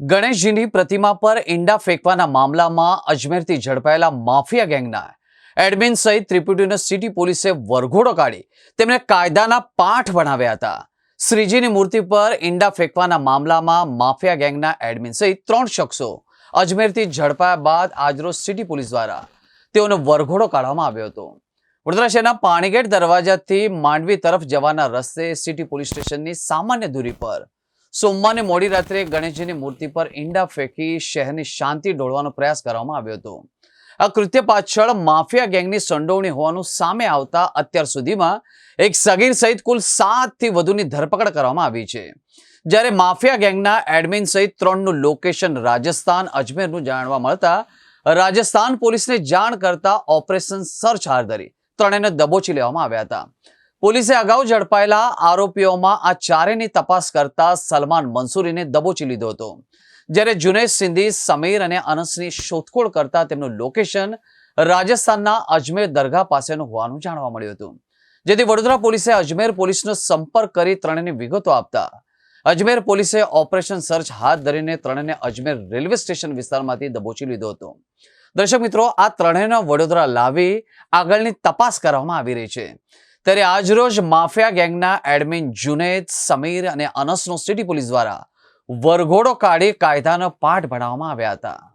ગણેશજીની પ્રતિમા પર ઈંડા ફેંકવાના મામલામાં અજમેરથી ઝડપાયેલા માફિયા ગેંગના એડમિન સહિત ત્રિપુટી સિટી પોલીસે વરઘોડો કાઢી તેમને કાયદાના પાઠ ભણાવ્યા હતા. શ્રીજીની મૂર્તિ પર ઈંડા ફેંકવાના મામલામાં માફિયા ગેંગના એડમિન સહિત ત્રણ શખ્સો અજમેરથી ઝડપાયા બાદ આજરોજ સિટી પોલીસ દ્વારા તેઓનો વરઘોડો કાઢવામાં આવ્યો હતો. વડોદરા શહેરના પાણીગેટ દરવાજાથી માંડવી તરફ જવાના રસ્તે સિટી પોલીસ સ્ટેશનની સામાન્ય દૂરી પર સોમવારે મોડી રાત્રે ગણેશજીની મૂર્તિ પર ઈંડા ફેંકી શહેરની શાંતિ ડોળવાનો પ્રયાસ કરવામાં આવ્યો હતો. આ કૃત્ય પાછળ માફિયા ગેંગની સંડોવણી હોવાનું સામે આવતા અત્યાર સુધીમાં એક સગીર સહિત કુલ સાતથી વધુની ધરપકડ કરવામાં આવી છે. જ્યારે માફિયા ગેંગના એડમિન સહિત ત્રણનું લોકેશન રાજસ્થાન, અજમેરનું જાણવા મળતા રાજસ્થાન પોલીસને જાણ કરતા ઓપરેશન સર્ચ હાથ ધરી ત્રણેયને દબોચી લેવામાં આવ્યા હતા. પોલીસે અગાઉ ઝડપાયેલા આરોપીઓમાં આ ચારેની તપાસ કરતા સલમાન મંસૂરીને દબોચી લીધો હતો. જ્યારે જુનેશ સિંધી, સમીર અને અનસની શોધખોળ કરતા તેમનું લોકેશન રાજસ્થાનના અજમેર દરગાહ પાસેનું હોવાનું જાણવા મળ્યું હતું. જેથી વડોદરા પોલીસે અજમેર પોલીસનો સંપર્ક કરી ત્રણેની વિગતો આપતા અજમેર પોલીસે ઓપરેશન સર્ચ હાથ ધરીને ત્રણેને અજમેર રેલવે સ્ટેશન વિસ્તારમાંથી દબોચી લીધો હતો. દર્શક મિત્રો, આ ત્રણેયને વડોદરા લાવી આગળની તપાસ કરવામાં આવી રહી છે. ત્યારે આજરોજ માફિયા ગેંગના એડમિન જુનેદ સમીર અને અનસનો સિટી પોલીસ દ્વારા વરઘોડો કાઢી કાયદાનો પાઠ ભણાવવામાં આવ્યા હતા.